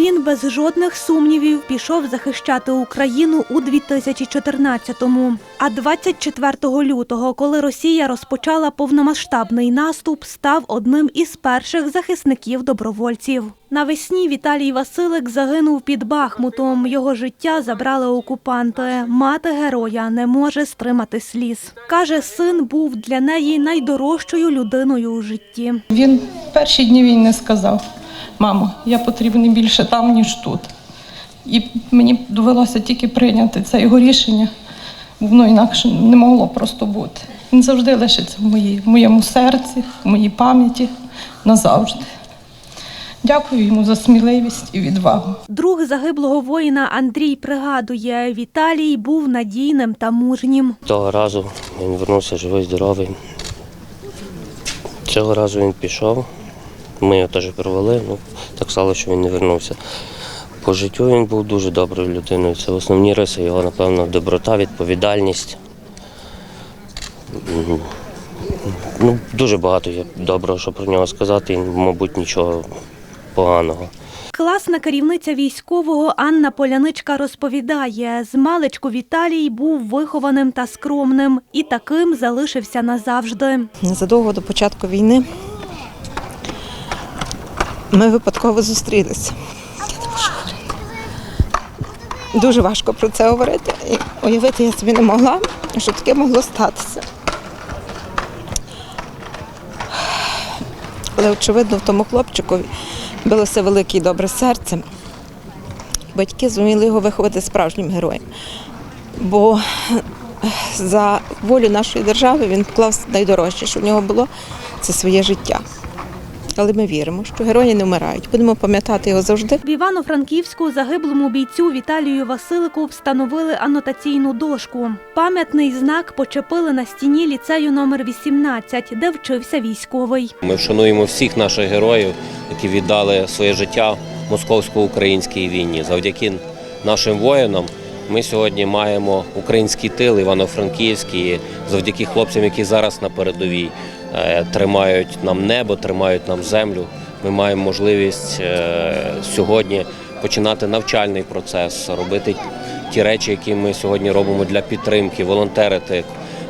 він без жодних сумнівів пішов захищати Україну у 2014-му. А 24 лютого, коли Росія розпочала повномасштабний наступ, став одним із перших захисників добровольців. Навесні Віталій Василик загинув під Бахмутом. Його життя забрали окупанти. Мати героя не може стримати сліз. Каже, син був для неї найдорожчою людиною у житті. Він перші дні війни сказав: мамо, я потрібний більше там, ніж тут. І мені довелося тільки прийняти це його рішення, бо воно інакше не могло просто бути. Він завжди лишиться в, моїй, в моєму серці, в моїй пам'яті назавжди. Дякую йому за сміливість і відвагу. Друг загиблого воїна Андрій пригадує, Віталій був надійним та мужнім. Того разу він вернувся живий, здоровий. Цього разу він пішов. Ми його теж провели, ну так стало, що він не вернувся. По життю він був дуже доброю людиною. Це основні риси його, напевно, доброта, відповідальність. Ну, дуже багато є доброго, що про нього сказати, і, мабуть, нічого поганого. Класна керівниця військового Анна Поляничка розповідає, з маличку Віталій був вихованим та скромним і таким залишився назавжди. Незадовго до початку війни ми випадково зустрілися. Дуже важко про це говорити. І уявити я собі не могла, що таке могло статися. Але, очевидно, в тому хлопчикові билося велике і добре серце. Батьки зуміли його виховати справжнім героєм. Бо за волю нашої держави він вклав найдорожче, що в нього було, це своє життя. Але ми віримо, що герої не вмирають. Будемо пам'ятати його завжди. В Івано-Франківську загиблому бійцю Віталію Василику встановили анотаційну дошку. Пам'ятний знак почепили на стіні ліцею номер 18, де вчився військовий. Ми вшануємо всіх наших героїв, які віддали своє життя московсько-українській війні. Завдяки нашим воїнам ми сьогодні маємо український тил Івано-Франківський, завдяки хлопцям, які зараз на передовій е, тримають нам небо, тримають нам землю. Ми маємо можливість е, сьогодні починати навчальний процес, робити ті речі, які ми сьогодні робимо для підтримки, волонтерити,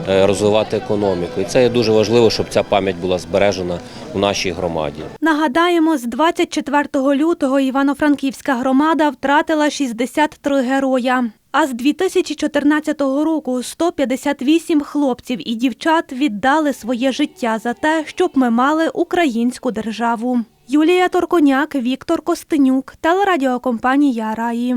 е, розвивати економіку. І це є дуже важливо, щоб ця пам'ять була збережена у нашій громаді. Нагадаємо, з 24 лютого Івано-Франківська громада втратила 63 героя. А з 2014 року 158 хлопців і дівчат віддали своє життя за те, щоб ми мали українську державу. Юлія Торконяк, Віктор Костенюк, телерадіокомпанія Раї.